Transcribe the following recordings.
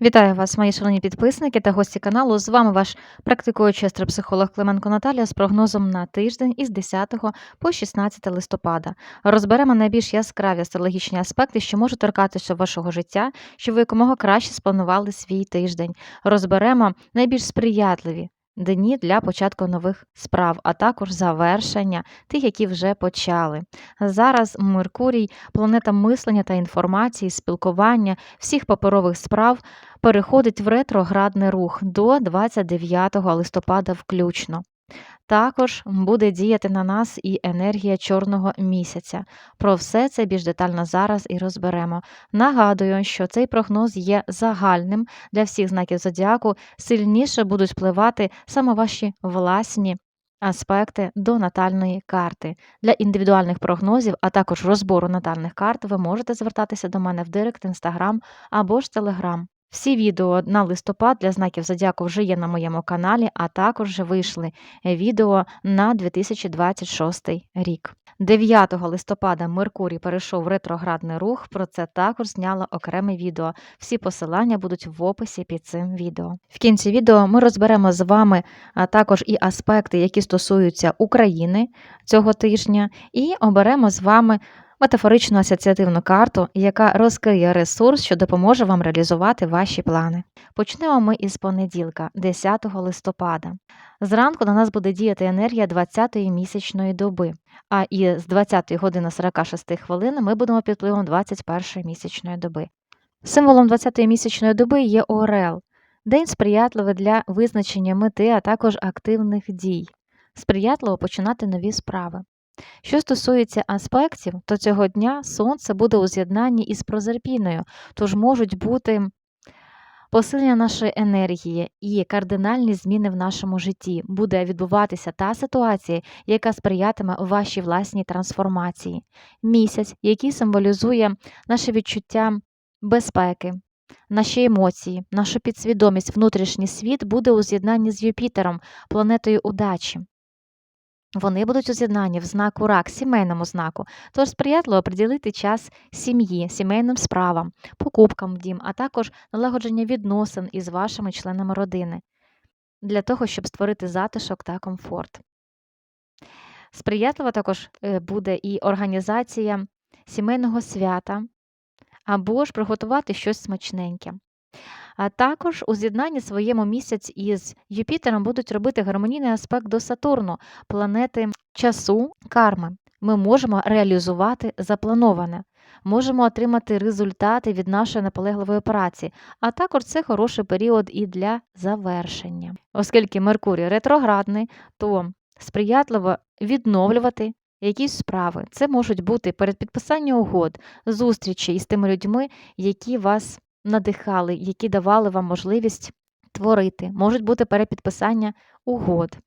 Вітаю вас, мої шановні підписники та гості каналу. З вами ваш практикуючий астропсихолог Клименко Наталія з прогнозом на тиждень із 10 по 16 листопада. Розберемо найбільш яскраві астрологічні аспекти, що можуть торкатися вашого життя, щоб ви якомога краще спланували свій тиждень. Розберемо найбільш сприятливі дні для початку нових справ, а також завершення тих, які вже почали. Зараз Меркурій, планета мислення та інформації, спілкування всіх паперових справ переходить в ретроградний рух до 29 листопада включно. Також буде діяти на нас і енергія чорного місяця. Про все це більш детально зараз і розберемо. Нагадую, що цей прогноз є загальним для всіх знаків зодіаку, сильніше будуть впливати саме ваші власні аспекти до натальної карти. Для індивідуальних прогнозів, а також розбору натальних карт, ви можете звертатися до мене в Директ, Інстаграм або ж Телеграм. Всі відео на листопад для знаків зодіаку вже є на моєму каналі, а також вийшли відео на 2026 рік. 9 листопада Меркурій перейшов в ретроградний рух. Про це також зняла окреме відео. Всі посилання будуть в описі під цим відео. В кінці відео ми розберемо з вами також і аспекти, які стосуються України цього тижня, і оберемо з вами метафоричну асоціативну карту, яка розкриє ресурс, що допоможе вам реалізувати ваші плани. Почнемо ми із понеділка, 10 листопада. Зранку на нас буде діяти енергія 20-ї місячної доби, а і з 20 години 46 хвилин ми будемо під впливом 21-ї місячної доби. Символом 20-ї місячної доби є Орел, день сприятливий для визначення мети, а також активних дій. Сприятливо починати нові справи. Що стосується аспектів, то цього дня Сонце буде у з'єднанні із прозерпіною, тож можуть бути посилення нашої енергії і кардинальні зміни в нашому житті. Буде відбуватися та ситуація, яка сприятиме вашій власній трансформації. Місяць, який символізує наше відчуття безпеки. Наші емоції, нашу підсвідомість, внутрішній світ буде у з'єднанні з Юпітером, планетою удачі. Вони будуть у з'єднанні в знаку рак, сімейному знаку, тож сприятливо приділити час сім'ї, сімейним справам, покупкам в дім, а також налагодження відносин із вашими членами родини для того, щоб створити затишок та комфорт. Сприятливо також е, буде і організація сімейного свята або ж приготувати щось смачненьке. А також у з'єднанні своєму місяць із Юпітером будуть робити гармонійний аспект до Сатурну, планети часу, карми. Ми можемо реалізувати заплановане, можемо отримати результати від нашої наполегливої праці, а також це хороший період і для завершення. Оскільки Меркурій ретроградний, то сприятливо відновлювати якісь справи. Це можуть бути передпідписання угод, зустрічі із тими людьми, які вас надихали, які давали вам можливість творити, можуть бути перепідписання угод.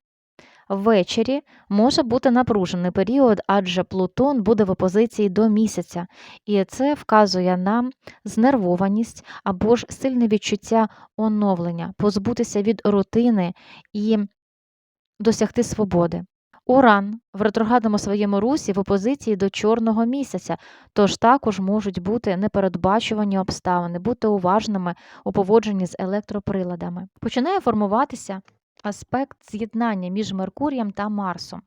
Ввечері може бути напружений період, адже Плутон буде в опозиції до місяця, і це вказує нам знервованість або ж сильне відчуття оновлення, позбутися від рутини і досягти свободи. Уран в ретроградному своєму русі в опозиції до чорного місяця, тож також можуть бути непередбачувані обставини, бути уважними у поводженні з електроприладами. Починає формуватися аспект з'єднання між Меркурієм та Марсом.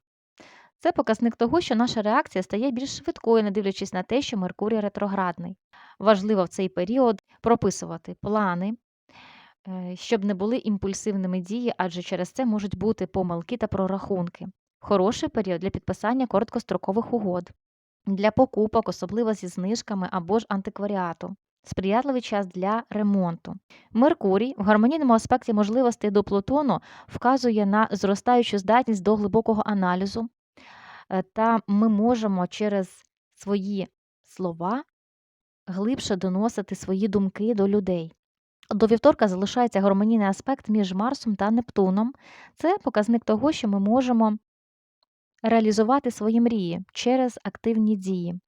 Це показник того, що наша реакція стає більш швидкою, не дивлячись на те, що Меркурій ретроградний. Важливо в цей період прописувати плани, е, щоб не були імпульсивними дії, адже через це можуть бути помилки та прорахунки. Хороший період для підписання короткострокових угод, для покупок, особливо зі знижками або ж антикваріату. Сприятливий час для ремонту. Меркурій в гармонійному аспекті можливостей до Плутону вказує на зростаючу здатність до глибокого аналізу, е, та ми можемо через свої слова глибше доносити свої думки до людей. До вівторка залишається гармонійний аспект між Марсом та Нептуном. Це показник того, що ми можемо реалізувати свої мрії через активні дії.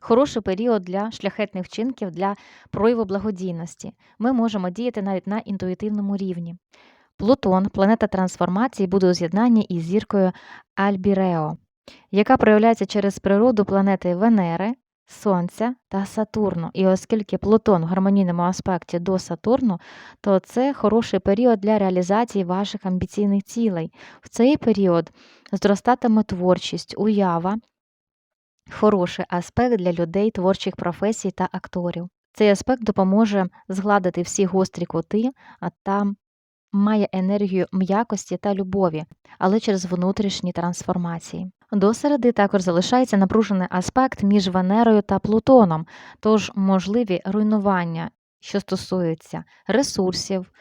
Хороший період для шляхетних вчинків для прояву благодійності. Ми можемо діяти навіть на інтуїтивному рівні. Плутон, планета трансформації, буде у з'єднанні із зіркою Альбірео, яка проявляється через природу планети Венери, Сонця та Сатурну. І оскільки Плутон в гармонійному аспекті до Сатурну, то це хороший період для реалізації ваших амбіційних цілей. В цей період зростатиме творчість, уява, хороший аспект для людей творчих професій та акторів. Цей аспект допоможе згладити всі гострі кути, а там має енергію м'якості та любові, але через внутрішні трансформації. До середи також залишається напружений аспект між Венерою та Плутоном, тож можливі руйнування, що стосуються ресурсів,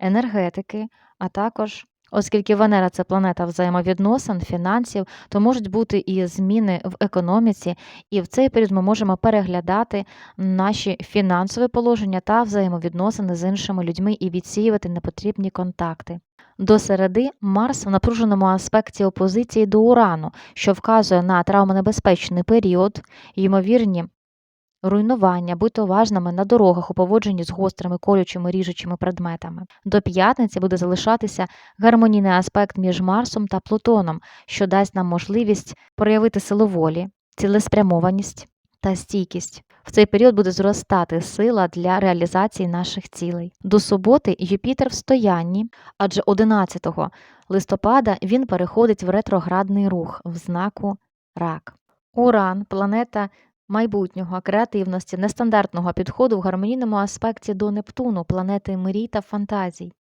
енергетики, а також, оскільки Венера це планета взаємовідносин, фінансів, то можуть бути і зміни в економіці, і в цей період ми можемо переглядати наші фінансові положення та взаємовідносини з іншими людьми і відсіювати непотрібні контакти. До середи Марс в напруженому аспекті опозиції до Урану, що вказує на травмонебезпечний період, ймовірні руйнування, будьте уважними на дорогах у поводженні з гострими колючими ріжучими предметами. До п'ятниці буде залишатися гармонійний аспект між Марсом та Плутоном, що дасть нам можливість проявити силу волі, цілеспрямованість та стійкість. В цей період буде зростати сила для реалізації наших цілей. До суботи Юпітер в стоянні, адже 11 листопада він переходить в ретроградний рух в знаку Рак. Уран, планета майбутнього, креативності, нестандартного підходу в гармонійному аспекті до Нептуну, планети мрій та фантазій.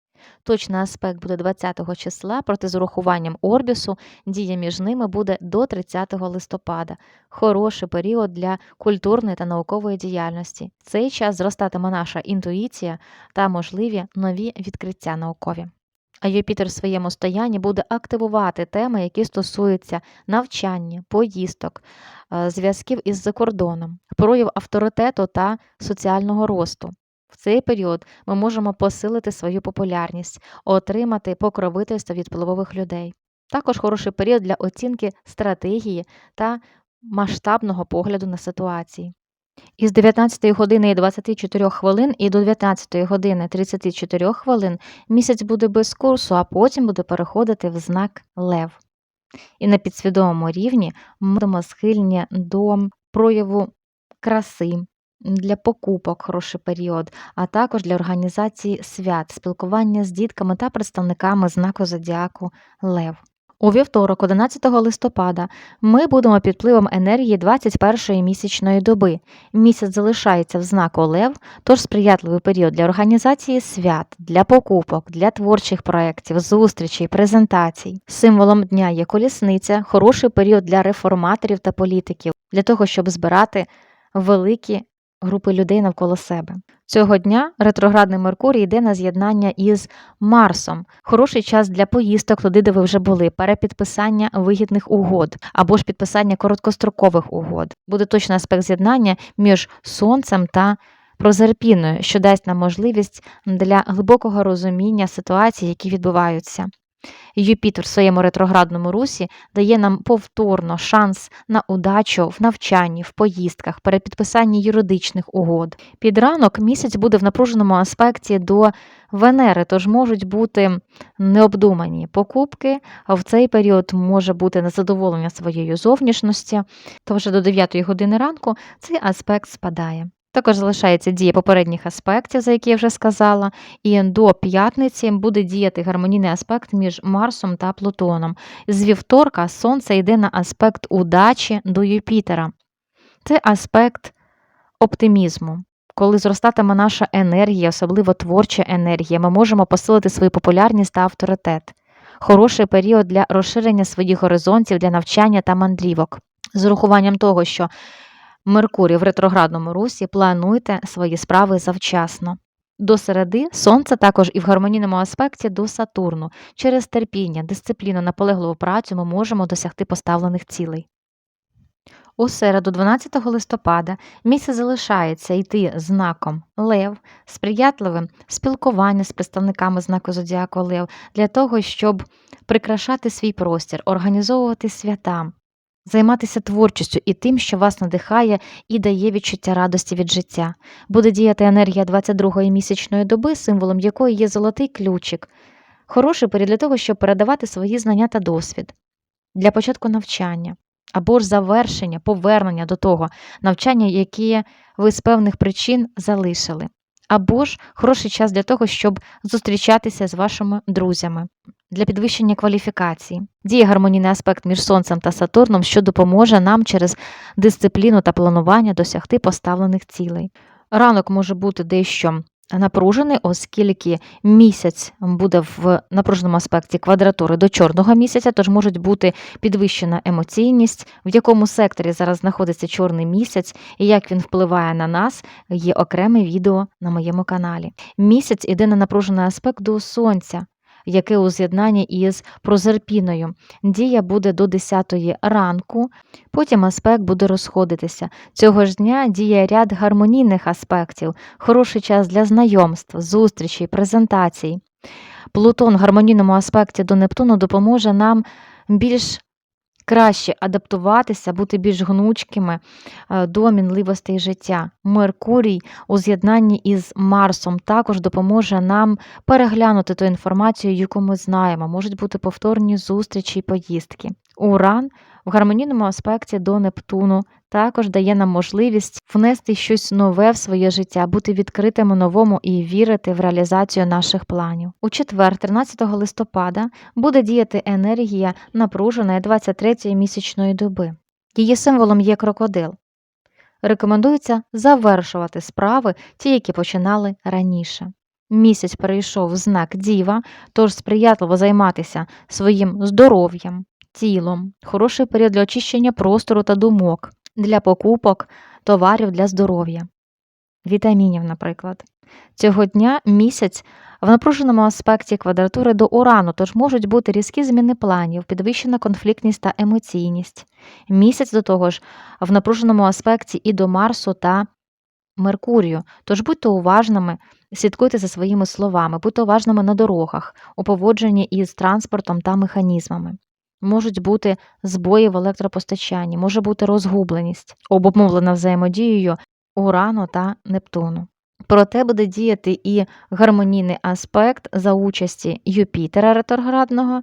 Точний аспект буде 20 числа, проте з урахуванням Орбісу дія між ними буде до 30 листопада. Хороший період для культурної та наукової діяльності. В цей час зростатиме наша інтуїція та можливі нові відкриття наукові. А Юпітер в своєму стоянні буде активувати теми, які стосуються навчання, поїздок, е, зв'язків із закордоном, прояв авторитету та соціального росту. В цей період ми можемо посилити свою популярність, отримати покровительство від впливових людей. Також хороший період для оцінки стратегії та масштабного погляду на ситуації. Із 19 години і 24 хвилин і до 19 години 34 хвилин місяць буде без курсу, а потім буде переходити в знак Лев. І на підсвідомому рівні ми будемо схильні до прояву краси, для покупок хороший період, а також для організації свят, спілкування з дітками та представниками знаку зодіаку Лев. У вівторок, 11 листопада, ми будемо під впливом енергії 21-ї місячної доби. Місяць залишається в знаку Лев, тож сприятливий період для організації свят, для покупок, для творчих проєктів, зустрічей, презентацій. Символом дня є колісниця, хороший період для реформаторів та політиків, для того, щоб збирати великі групи людей навколо себе. Цього дня ретроградний Меркурій йде на з'єднання із Марсом. Хороший час для поїздок туди, де ви вже були, перепідписання вигідних угод або ж підписання короткострокових угод. Буде точний аспект з'єднання між Сонцем та Прозерпіною, що дасть нам можливість для глибокого розуміння ситуацій, які відбуваються. Юпітер в своєму ретроградному русі дає нам повторно шанс на удачу в навчанні, в поїздках, перепідписанні юридичних угод. Під ранок місяць буде в напруженому аспекті до Венери, тож можуть бути необдумані покупки, в цей період може бути незадоволення своєю зовнішності, то вже до 9 години ранку цей аспект спадає. Також залишається дія попередніх аспектів, за які я вже сказала, і до п'ятниці буде діяти гармонійний аспект між Марсом та Плутоном. З вівторка Сонце йде на аспект удачі до Юпітера. Це аспект оптимізму. Коли зростатиме наша енергія, особливо творча енергія, ми можемо посилити свою популярність та авторитет. Хороший період для розширення своїх горизонтів для навчання та мандрівок. З урахуванням того, що Меркурій в ретроградному русі, плануйте свої справи завчасно. До середи Сонце також і в гармонійному аспекті до Сатурну. Через терпіння, дисципліну, наполегливу працю ми можемо досягти поставлених цілей. У середу, 12 листопада, місяць залишається йти знаком Лев, сприятливим спілкування з представниками знаку Зодіаку Лев для того, щоб прикрашати свій простір, організовувати свята, Займатися творчістю і тим, що вас надихає і дає відчуття радості від життя. Буде діяти енергія 22-ї місячної доби, символом якої є золотий ключик. Хороший період для того, щоб передавати свої знання та досвід для початку навчання, або ж завершення, повернення до того навчання, яке ви з певних причин залишили. Або ж хороший час для того, щоб зустрічатися з вашими друзями для підвищення кваліфікації. Діє гармонійний аспект між Сонцем та Сатурном, що допоможе нам через дисципліну та планування досягти поставлених цілей. Ранок може бути дещо напружений, оскільки місяць буде в напруженому аспекті квадратури до чорного місяця, тож можуть бути підвищена емоційність, в якому секторі зараз знаходиться чорний місяць і як він впливає на нас, є окреме відео на моєму каналі. Місяць іде на напружений аспект до сонця. Яке у з'єднанні із прозерпіною. Дія буде до 10 ранку, потім аспект буде розходитися. Цього ж дня діє ряд гармонійних аспектів, хороший час для знайомств, зустрічей, презентацій. Плутон в гармонійному аспекті до Нептуну допоможе нам більш краще адаптуватися, бути більш гнучкими е, до мінливостей життя. Меркурій у з'єднанні із Марсом також допоможе нам переглянути ту інформацію, яку ми знаємо. Можуть бути повторні зустрічі і поїздки. Уран в гармонійному аспекті до Нептуну також дає нам можливість внести щось нове в своє життя, бути відкритими новому і вірити в реалізацію наших планів. У четвер, 13 листопада, буде діяти енергія напруженої 23-ї місячної доби. Її символом є крокодил. Рекомендується завершувати справи, ті, які починали раніше. Місяць перейшов в знак діва, тож сприятливо займатися своїм здоров'ям, тілом, хороший період для очищення простору та думок, для покупок товарів для здоров'я, вітамінів, наприклад. Цього дня місяць в напруженому аспекті квадратури до урану, тож можуть бути різкі зміни планів, підвищена конфліктність та емоційність. Місяць до того ж в напруженому аспекті і до Марсу та Меркурію, тож будьте уважними, слідкуйте за своїми словами, будьте уважними на дорогах, у поводженні із транспортом та механізмами. Можуть бути збої в електропостачанні, може бути розгубленість, обумовлена взаємодією Урану та Нептуну. Проте буде діяти і гармонійний аспект за участі Юпітера ретроградного,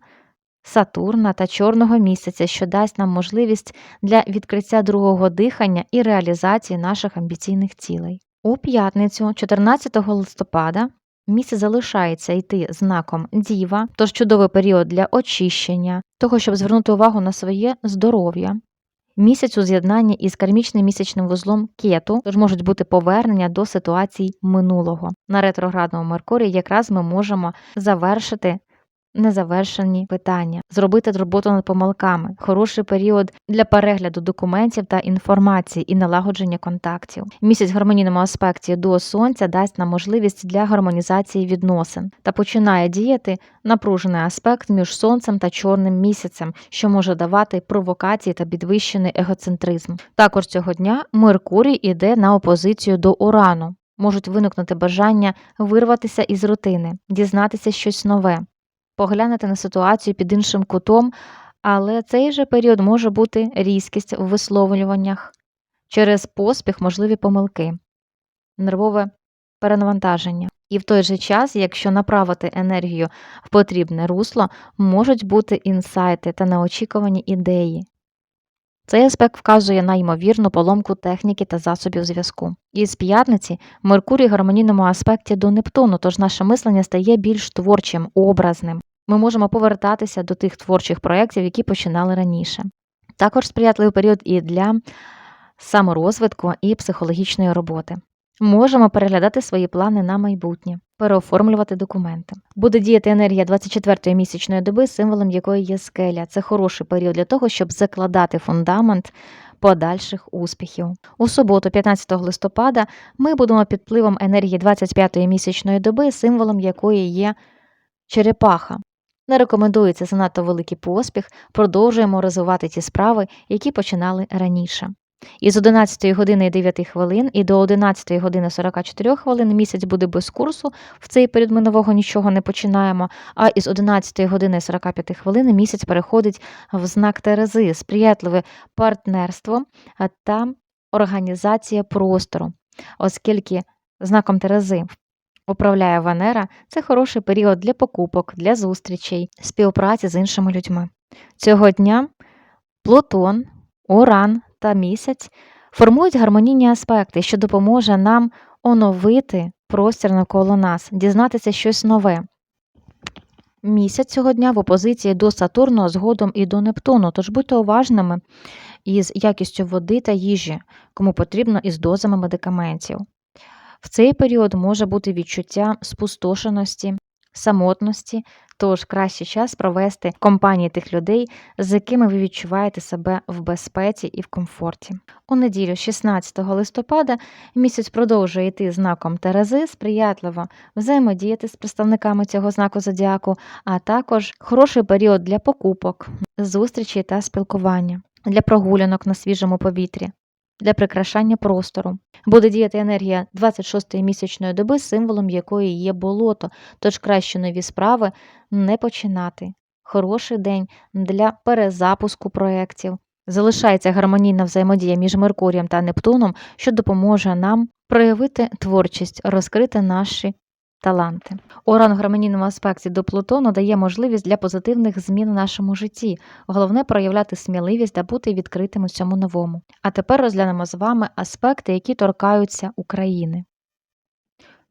Сатурна та Чорного місяця, що дасть нам можливість для відкриття другого дихання і реалізації наших амбіційних цілей. У п'ятницю, 14 листопада, місяць залишається йти знаком діва, тож чудовий період для очищення, того, щоб звернути увагу на своє здоров'я. Місяць у з'єднанні із кармічним місячним вузлом кету, тож можуть бути повернення до ситуацій минулого. На ретроградному Меркурії якраз ми можемо завершити незавершені питання, зробити роботу над помилками, хороший період для перегляду документів та інформації і налагодження контактів. Місяць в гармонійному аспекті до сонця дасть нам можливість для гармонізації відносин та починає діяти напружений аспект між сонцем та чорним місяцем, що може давати провокації та підвищений егоцентризм. Також цього дня Меркурій іде на опозицію до Урану. Можуть виникнути бажання вирватися із рутини, дізнатися щось нове, поглянути на ситуацію під іншим кутом, але цей же період може бути різкість в висловлюваннях через поспіх можливі помилки, нервове перенавантаження. І в той же час, якщо направити енергію в потрібне русло, можуть бути інсайти та неочікувані ідеї. Цей аспект вказує на ймовірну поломку техніки та засобів зв'язку. І з п'ятниці Меркурій в гармонійному аспекті до Нептуну, тож наше мислення стає більш творчим, образним. Ми можемо повертатися до тих творчих проєктів, які починали раніше. Також сприятливий період і для саморозвитку і психологічної роботи. Можемо переглядати свої плани на майбутнє, переоформлювати документи. Буде діяти енергія 24-ї місячної доби, символом якої є скеля. Це хороший період для того, щоб закладати фундамент подальших успіхів. У суботу, 15 листопада, ми будемо під впливом енергії 25-ї місячної доби, символом якої є черепаха. Не рекомендується занадто великий поспіх, продовжуємо розвивати ті справи, які починали раніше. Із 11 години і 9 хвилин і до 11 години 44 хвилин місяць буде без курсу. В цей період ми нового нічого не починаємо. А із 11 години 45 хвилин місяць переходить в знак Терези, сприятливе партнерство та організація простору, оскільки знаком Терези управляє Венера, це хороший період для покупок, для зустрічей, співпраці з іншими людьми. Цього дня Плутон Уран та місяць формують гармонійні аспекти, що допоможе нам оновити простір навколо нас, дізнатися щось нове. Місяць цього дня в опозиції до Сатурну, а згодом і до Нептуну, тож будьте уважними із якістю води та їжі, кому потрібно із дозами медикаментів. В цей період може бути відчуття спустошеності, самотності, тож кращий час провести в компанії тих людей, з якими ви відчуваєте себе в безпеці і в комфорті. У неділю, 16 листопада, місяць продовжує йти знаком Терези, сприятливо взаємодіяти з представниками цього знаку зодіаку, а також хороший період для покупок, зустрічей та спілкування, для прогулянок на свіжому повітрі, для прикрашання простору. Буде діяти енергія 26-ї місячної доби, символом якої є болото, тож краще нові справи не починати. Хороший день для перезапуску проєктів. Залишається гармонійна взаємодія між Меркурієм та Нептуном, що допоможе нам проявити творчість, розкрити наші таланти. Уран в гармонійному аспекті до Плутону дає можливість для позитивних змін в нашому житті. Головне проявляти сміливість та бути відкритим у цьому новому. А тепер розглянемо з вами аспекти, які торкаються України.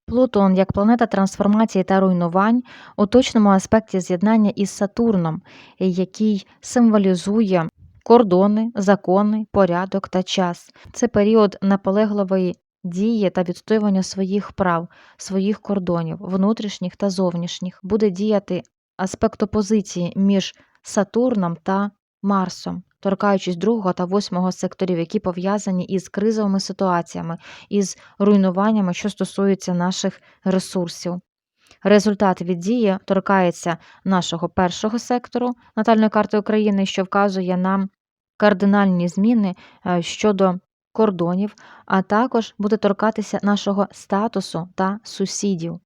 Плутон як планета трансформації та руйнувань у точному аспекті з'єднання із Сатурном, який символізує кордони, закони, порядок та час. Це період наполегливої дії та відстоювання своїх прав, своїх кордонів, внутрішніх та зовнішніх. Буде діяти аспект опозиції між Сатурном та Марсом, торкаючись другого та восьмого секторів, які пов'язані із кризовими ситуаціями, із руйнуваннями, що стосуються наших ресурсів. Результат від дії торкається нашого першого сектору натальної карти України, що вказує нам кардинальні зміни е, щодо кордонів, а також буде торкатися нашого статусу та сусідів.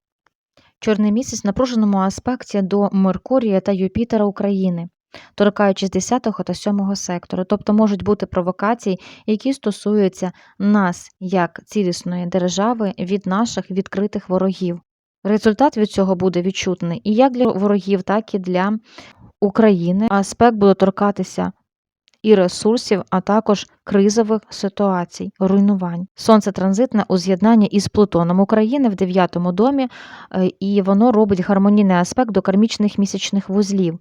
Чорний місяць в напруженому аспекті до Меркурія та Юпітера України, торкаючись 10 та 7 сектору, тобто можуть бути провокації, які стосуються нас як цілісної держави від наших відкритих ворогів. Результат від цього буде відчутний і як для ворогів, так і для України. Аспект буде торкатися і ресурсів, а також кризових ситуацій, руйнувань. Сонце транзитне у з'єднанні із Плутоном України в дев'ятому домі, е, і воно робить гармонійний аспект до кармічних місячних вузлів.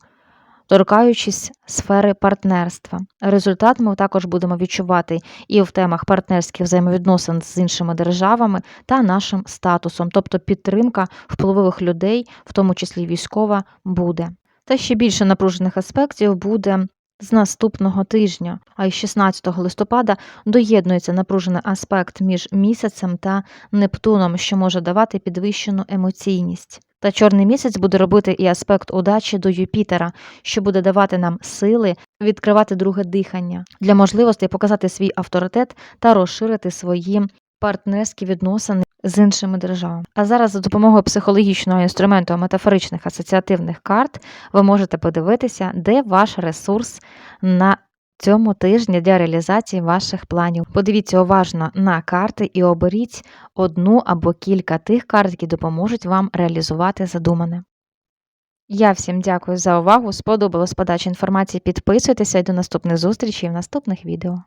Торкаючись сфери партнерства. Результат ми також будемо відчувати і в темах партнерських взаємовідносин з іншими державами та нашим статусом, тобто підтримка впливових людей, в тому числі військова, буде. Та ще більше напружених аспектів буде з наступного тижня, а й 16 листопада доєднується напружений аспект між місяцем та Нептуном, що може давати підвищену емоційність. Та чорний місяць буде робити і аспект удачі до Юпітера, що буде давати нам сили відкривати друге дихання для можливості показати свій авторитет та розширити свої партнерські відносини з іншими державами. А зараз за допомогою психологічного інструменту метафоричних асоціативних карт ви можете подивитися, де ваш ресурс на цьому тижні для реалізації ваших планів. Подивіться уважно на карти і оберіть одну або кілька тих карт, які допоможуть вам реалізувати задумане. Я всім дякую за увагу. Сподобалось подача інформації. Підписуйтеся і до наступних зустрічей в наступних відео.